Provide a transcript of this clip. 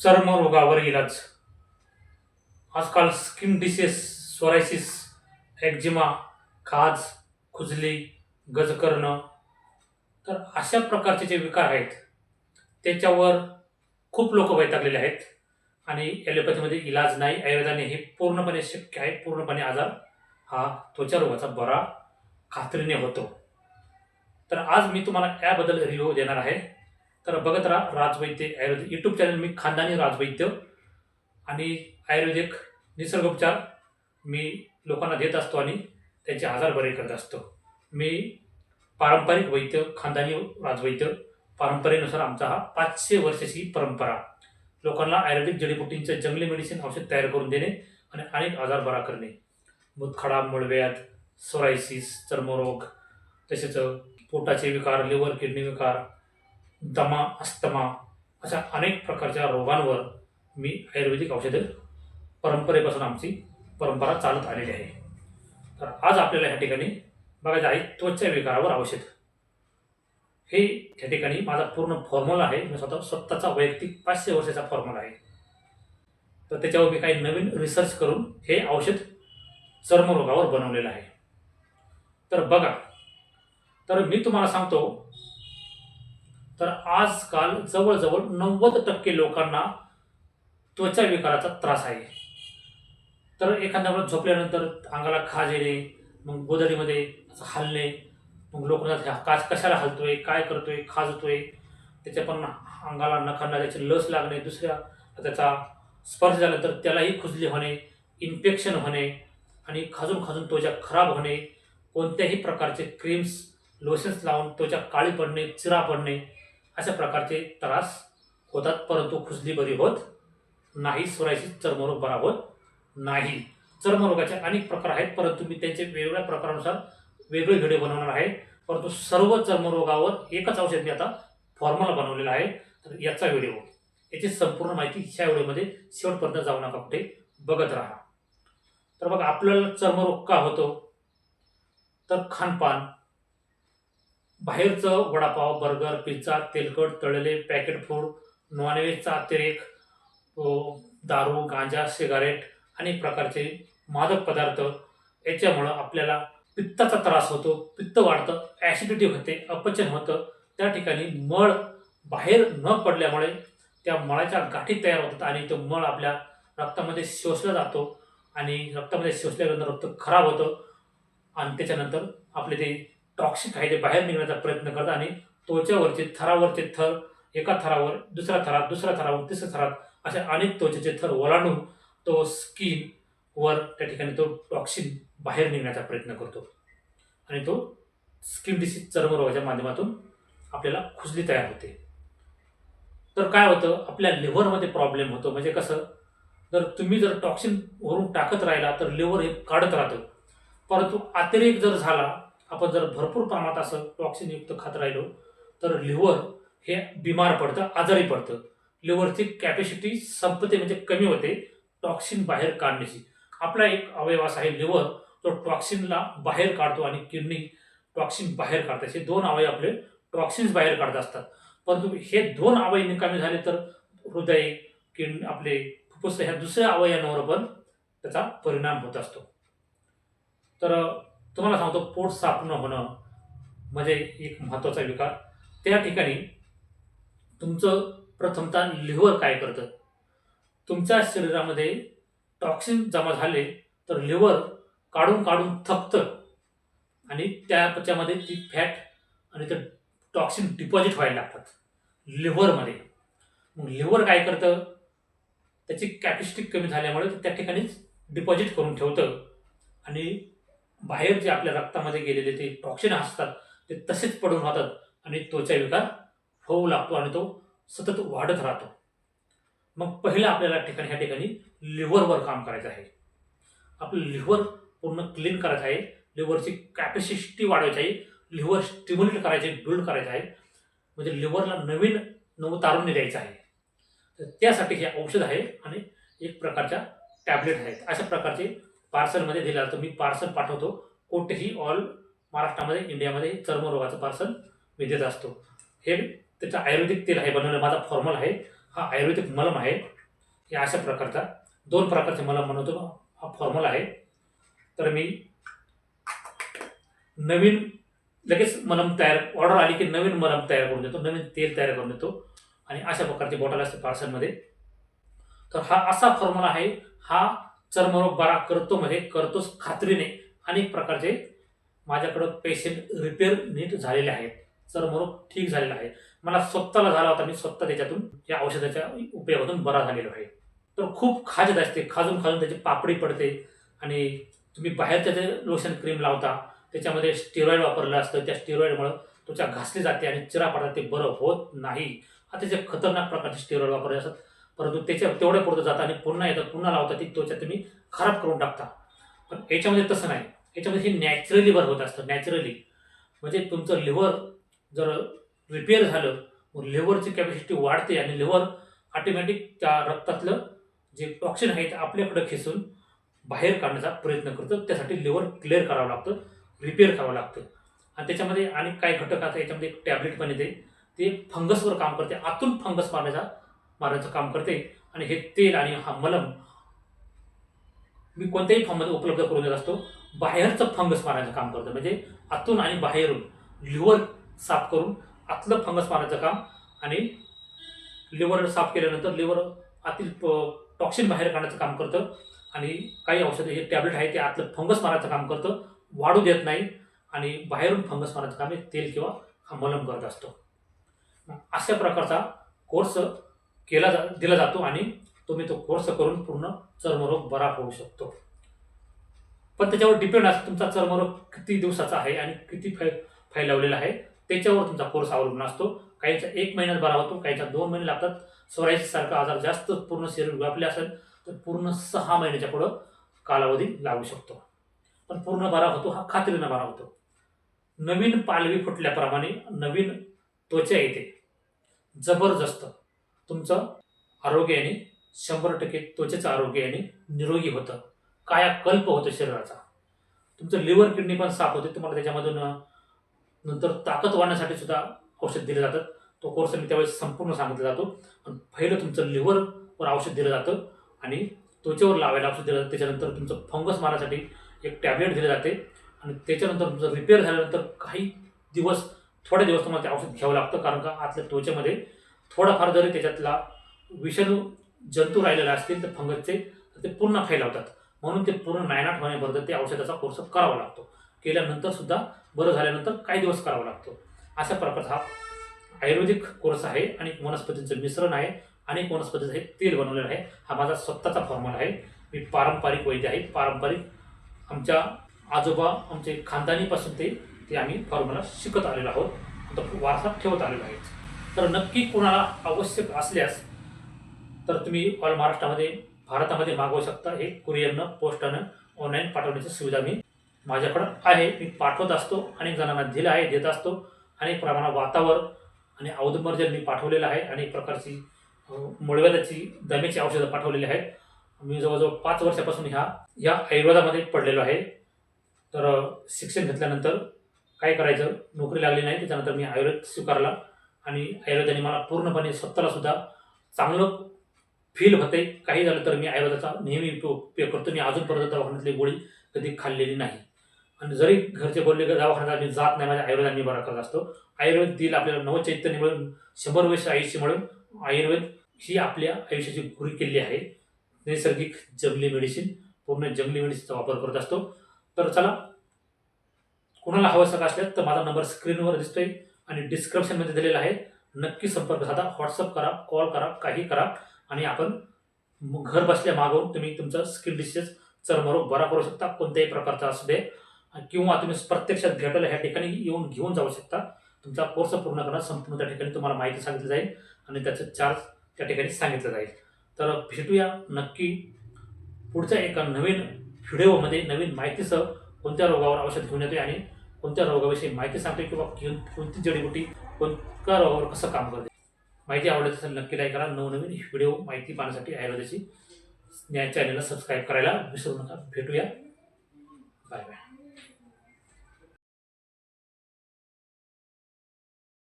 चर्मरोगावर इलाज. आजकाल skin dishes psoriasis eczema खाज खुजली गजकर्ण. तर अशा प्रकारचे जे विकार आहेत त्याच्यावर खूप लोक वैतागलेले आहेत आणि ॲलोपॅथीमध्ये इलाज नाही आयुर्वेदाने हे पूर्णपणे शक्य आहे पूर्णपणे आजार हा त्वचा रोगाचा बरा खात्रीने होतो. तर आज मी तुम्हाला याबद्दल रिव्ह्यू देणार आहे. तर बघत राहा राजवैद्य आयुर्वेदिक यूट्यूब चॅनल मी खानदानी राजवैद्य. आणि आयुर्वेदिक निसर्गोपचार मी लोकांना देत असतो आणि त्यांचे आजार बरे करत असतो. मी पारंपरिक वैद्य खानदानी राजवैद्य परंपरेनुसार आमचा हा पाचशे वर्षाची परंपरा. लोकांना आयुर्वेदिक जडीबुटींचं जंगली मेडिसिन औषध तयार करून देणे आणि अनेक आजार बरा करणे. मुतखडा मळव्यात सोरायसिस चर्मरोग तसेच पोटाचे विकार लिव्हर किडनी विकार दमा अस्तमा अशा अनेक प्रकारच्या रोगांवर मी आयुर्वेदिक औषधं परंपरेपासून आमची परंपरा चालत आलेली आहे. तर आज आपल्याला ह्या ठिकाणी बघायचं आहे त्वचा विकारावर औषध. हे या ठिकाणी माझा पूर्ण फॉर्म्युला आहे. मी स्वतः स्वतःचा वैयक्तिक पाचशे वर्षाचा फॉर्म्युला आहे. तर त्याच्यावर मी काही नवीन रिसर्च करून हे औषध चर्मरोगावर बनवलेलं आहे. तर बघा. तर मी तुम्हाला सांगतो तर आजकाल जवळजवळ नव्वद टक्के लोकांना त्वचा विकाराचा त्रास आहे. तर एखाद्या वेळेस झोपल्यानंतर अंगाला खाज येणे मग गोदडीमध्ये असं हलणे मग लोक काच कशाला हलतोय काय करतोय खाजतोय त्याच्या पण अंगाला नखांना त्याची लस लागणे दुसऱ्या त्याचा स्पर्श झाला तर त्यालाही खुजली होणे इन्फेक्शन होणे आणि खाजून खाजून त्वचा खराब होणे कोणत्याही प्रकारचे क्रीम्स लोशन्स लावून त्वचा काळी पडणे चिरा पडणे अशा प्रकारचे त्रास होतात परंतु खुजली बरी होत नाही सोरायसिस चर्मरोग बरा होत नाही. चर्मरोगाचे अनेक प्रकार आहेत परंतु मी त्यांचे वेगवेगळ्या प्रकारानुसार वेगळे व्हिडिओ बनवणार आहे. परंतु सर्व चर्मरोगावर एकच औषध मी आता फॉर्म्युला बनवलेला आहे. तर याचा व्हिडिओ याची संपूर्ण माहिती ह्या व्हिडिओमध्ये शेवटपर्यंत जाऊ नका कुठे बघत राहा. तर बघा आपल्याला चर्मरोग का होतो? तर खानपान बाहेरचं वडापाव बर्गर पिझ्झा तेलकट तळलेले पॅकेट फूड नॉनव्हेजचा अतिरेक दारू गांजा सिगारेट अनेक प्रकारचे मादक पदार्थ याच्यामुळं आपल्याला पित्ताचा त्रास होतो पित्त वाढतं ॲसिडिटी होते अपचन होतं. त्या ठिकाणी मळ बाहेर न पडल्यामुळे त्या मळाच्या गाठी तयार होतात आणि तो मळ आपल्या रक्तामध्ये शोषला जातो आणि रक्तामध्ये शोषल्यानंतर रक्त खराब होतं आणि त्याच्यानंतर आपले ते टॉक्सिक आहे ते बाहेर निघण्याचा प्रयत्न करतात आणि त्वचेवरचे थरावरचे थर एका थरावर दुसऱ्या थरात दुसऱ्या थरावर तिसऱ्या थरात असे अनेक त्वचेचे थर ओलांडून तो स्किन वर त्या ठिकाणी तो टॉक्सिन बाहेर निघण्याचा प्रयत्न करतो. आणि तो स्किन डिसीज चर्मरोगाच्या माध्यमातून आपल्याला खुजली तयार होते. तर काय होतं? आपल्या लिव्हरमध्ये प्रॉब्लेम होतो. म्हणजे कसं? जर तुम्ही जर टॉक्सिन वरून टाकत राहिला तर लिव्हर हे काढत राहतं. परंतु अतिरेक जर झाला आपण जर भरपूर प्रमाणात असं टॉक्सिनयुक्त खात राहिलो तर लिव्हर हे बिमार पडतं आजारी पडतं. लिव्हरची कॅपॅसिटी संपते म्हणजे कमी होते टॉक्सिन बाहेर काढण्याची. आपला एक अवयव असा आहे लिव्हर तो टॉक्सिनला बाहेर काढतो आणि किडनी टॉक्सिन बाहेर काढतात. हे दोन अवयव आपले टॉक्सिन्स बाहेर काढत असतात. परंतु हे दोन अवयव निकामी झाले तर हृदय किडनी आपले फुफ्फुस ह्या दुसऱ्या अवयवांवर पण त्याचा परिणाम होत असतो. तर तुम्हाला सांगतो पोट साफ न होणं म्हणजे एक महत्त्वाचा विकार. त्या ठिकाणी तुमचं प्रथमतः लिव्हर काय करतं? तुमच्या शरीरामध्ये टॉक्सिन जमा झाले तर लिव्हर काढून काढून थकतं आणि त्याच्यामध्ये ती फॅट आणि ते टॉक्सिन डिपॉझिट व्हायला लागतात लिव्हरमध्ये. मग लिव्हर काय करतं? त्याची कॅपॅसिटी कमी झाल्यामुळे त्या ठिकाणीच डिपॉझिट करून ठेवतं आणि बाहेर जे आपल्या रक्तामध्ये गेलेले ते टॉक्सिन असतात ते तसेच पडून राहतात आणि त्वचा विकार होऊ लागतो आणि तो सतत वाढत राहतो. मग पहिलं आपल्याला ठिकाणी ह्या ठिकाणी लिव्हरवर काम करायचं आहे. आपलं लिव्हर पूर्ण क्लीन करायचं आहे. लिव्हरची कॅपॅसिटी वाढवायची आहे. लिव्हर स्टिम्युलेट करायचे बिल्ड करायचं आहे. म्हणजे लिव्हरला नवीन नवं तारुण्य द्यायचं आहे. तर त्यासाठी हे औषध आहे आणि एक प्रकारच्या टॅबलेट आहेत. अशा प्रकारचे पार्सलमध्ये दिला जातो. मी पार्सल पाठवतो. कुठेही ऑल महाराष्ट्रामध्ये इंडियामध्ये चर्मरोगाचं पार्सल मी देत असतो. हे त्याचं आयुर्वेदिक तेल आहे बनवलं. माझा फॉर्मल आहे. हा आयुर्वेदिक मलम आहे. या अशा प्रकारचा दोन प्रकारचे मलम बनवतो. हा फॉर्मल आहे. तर मी नवीन लगेच मलम तयार ऑर्डर आली की नवीन मलम तयार करून देतो. नवीन तेल तयार करून देतो. आणि अशा प्रकारची बॉटल असते पार्सलमध्ये. तर हा असा फॉर्म्युला आहे. हा चर्मरोग बरा करतो म्हणजे करतोच खात्रीने. अनेक प्रकारचे माझ्याकडं पेशंट रिपेअर नीट झालेले आहेत. चर्मरोग ठीक झालेला आहे. मला स्वतःला झाला होता मी स्वतः त्याच्यातून या औषधाच्या उपयोगातून बरा झालेलो आहे. तर खूप खाजत असते. खाजून खाजून त्याची पापडी पडते आणि तुम्ही बाहेरचं जे लोशन क्रीम लावता त्याच्यामध्ये स्टेरॉइड वापरलं असतं. त्या स्टेरॉइडमुळं त्वचा घासली जाते आणि चिरा पडतात ते बरं होत नाही. अतिशय खतरनाक प्रकारचे स्टेरॉइड वापरले असतात परंतु त्याच्या तेवढ्या पुरतं जातं आणि पुन्हा येतात पुन्हा लावता ती त्वचा तुम्ही खराब करून टाकता. पण याच्यामध्ये तसं नाही. याच्यामध्ये हे नॅचरली बरं होत असतं नॅचरली म्हणजे तुमचं लिव्हर जर रिपेअर झालं मग लिव्हरची कॅपॅसिटी वाढते आणि लिव्हर ऑटोमॅटिक त्या रक्तातलं जे टॉक्सिन आहे ते आपल्याकडं खेचून बाहेर काढण्याचा प्रयत्न करतो. त्यासाठी लिव्हर क्लिअर करावं लागतं रिपेअर करावं लागतं. आणि त्याच्यामध्ये आणि काही घटक आता याच्यामध्ये एक टॅबलेट पण येते. ते फंगसवर काम करते. आतून फंगस मारण्याचा मारण्याचं काम करते. आणि हे तेल आणि हा मलम मी कोणत्याही फॉर्ममध्ये उपलब्ध करून देत असतो. बाहेरचं फंगस मारण्याचं काम करतं. म्हणजे आतून आणि बाहेरून लिव्हर साफ करून आतलं फंगस मारण्याचं काम आणि लिव्हर साफ केल्यानंतर लिव्हर आतील टॉक्सिन बाहेर काढण्याचं काम करतं. आणि काही औषधं हे टॅबलेट आहे ते आतलं फंगस मारायचं काम करतं. वाढू देत नाही आणि बाहेरून फंगस मारायचं काम हे तेल किंवा हा मलम करत असतो. अशा प्रकारचा कोर्स केला जा दिला जातो आणि तुम्ही तो कोर्स करून पूर्ण चर्मरोग बरा होऊ शकतो. पण त्याच्यावर डिपेंड असतो तुमचा चर्मरोग किती दिवसाचा आहे आणि किती फै फैलावलेला आहे त्याच्यावर तुमचा कोर्स अवलंबून असतो. काहींचा एक महिन्यात बरा होतो काहींचा दोन महिने लागतात. सोरायसिस सारखा आजार जास्त पूर्ण शरीर व्यापले असेल तर पूर्ण सहा महिन्याच्या पुढं कालावधी लागू शकतो. पण पूर्ण बरा होतो हा खात्रीनं बरा होतो. नवीन पालवी फुटल्याप्रमाणे नवीन त्वचा येते. जबरदस्त. तुमचं आरोग्य आणि शंभर टक्के त्वचेचं आरोग्य आणि निरोगी होतं. कायाकल्प होतं शरीराचा? तुमचं लिव्हर किडनी पण साफ होते. तुम्हाला त्याच्यामधून नंतर ताकद वाढण्यासाठी सुद्धा औषध दिले जातात तो कोर्स मी त्यावेळेस संपूर्ण सांगितला जातो. पण पहिलं तुमचं लिव्हरवर औषध दिलं जातं आणि त्वचेवर लावायला औषध दिलं जातं. त्याच्यानंतर तुमचं फंगस मारण्यासाठी एक टॅबलेट दिली जाते. आणि त्याच्यानंतर तुमचं रिपेअर झाल्यानंतर काही दिवस थोडे दिवस तुम्हाला ते औषध घ्यावं लागतं. कारण का आतल्या त्वचेमध्ये थोडाफार जरी त्याच्यातला विषाणू जंतू राहिलेला असतील तर फंगसचे तर ते पूर्ण फैलावतात. म्हणून ते पूर्ण नायनाट होण्यापर्यंत ते औषधाचा कोर्स करावा लागतो. केल्यानंतर सुद्धा बरं झाल्यानंतर काही दिवस करावा लागतो. अशा प्रकारचा हा आयुर्वेदिक कोर्स आहे आणि वनस्पतींचं मिश्रण आहे अनेक वनस्पतीचं हे तेल बनवलेलं आहे. हा माझा स्वतःचा फॉर्म्युला आहे. मी पारंपरिक वैद्य आहे. पारंपरिक आमच्या आजोबा आमचे खानदानीपासून ते ते आम्ही फॉर्म्युला शिकत आलेलो आहोत. तो वारसा ठेवत आलेलो आहे. तर नक्की कोणाला आवश्यक असल्यास तर तुम्ही ऑल महाराष्ट्रामध्ये भारतामध्ये मागवू शकता. हे कुरिअरनं पोस्टानं ऑनलाईन पाठवण्याची सुविधा मी माझ्याकडं आहे. मी पाठवत असतो अनेक जणांना दिलं आहे देत असतो. अनेक प्रमाणात वातावर आणि औदुंबरजल मी पाठवलेलं आहे अनेक प्रकारची मुळव्याची दम्याची औषधं पाठवलेली आहेत. मी जवळजवळ पाच वर्षापासून ह्या या आयुर्वेदामध्ये पडलेलो आहे. तर शिक्षण घेतल्यानंतर काय करायचं? नोकरी लागली नाही त्याच्यानंतर मी आयुर्वेद स्वीकारला. आणि आयुर्वेदाने मला पूर्णपणे स्वतःला सुद्धा चांगलं फील होते. काही झालं तर मी आयुर्वेदाचा नेहमी उपयोग करतो. मी अजूनपर्यंत दवाखान्यातली गोळी कधी खाल्लेली नाही. आणि जरी घरचे बोलले की दवाखान्यात मी जात नाही माझ्या आयुर्वेदाने बरा करत असतो. आयुर्वेद दिल आपल्याला नवचैतन्य मिळून शंभर वर्ष आयुष्य मिळून आयुर्वेद ही आपल्या आयुष्याची गुरी केली आहे. नैसर्गिक जंगली मेडिसिन पूर्ण जंगली मेडिसिनचा वापर करत असतो. तर चला कोणाला हवं असल्यास तर माझा नंबर स्क्रीनवर दिसतोय. आणि डिस्क्रिप्शनमध्ये दिलेलं आहे. नक्की संपर्क साधा व्हॉट्सअप करा कॉल करा काही करा. आणि आपण घर बसल्या मागवून तुम्ही तुमचं स्किन डिसीज चर्मरोग बरा करू शकता कोणत्याही प्रकारचा असू दे. किंवा तुम्ही प्रत्यक्षात भेटायला ह्या ठिकाणी येऊन घेऊन जाऊ शकता. तुमचा कोर्स पूर्ण करणं संपूर्ण त्या ठिकाणी तुम्हाला माहिती सांगितली जाईल आणि त्याचं चार्ज त्या ठिकाणी सांगितलं जाईल. तर भेटूया नक्की पुढच्या एका नवीन व्हिडिओमध्ये नवीन माहितीसह कोणत्या रोगावर औषध घेऊन येतोय आणि कोणत्या रोगाविषयी माहिती सांगते किंवा कोणती जडीबुटी कोणत्या रोगावर कसं काम करते? माहिती आवडत असेल नक्की लाईक करा. नवनवीन व्हिडिओ माहिती पाहण्यासाठी आयुर्वेदाची या चॅनलला सबस्क्राईब करायला विसरू नका. भेटूया. Bye bye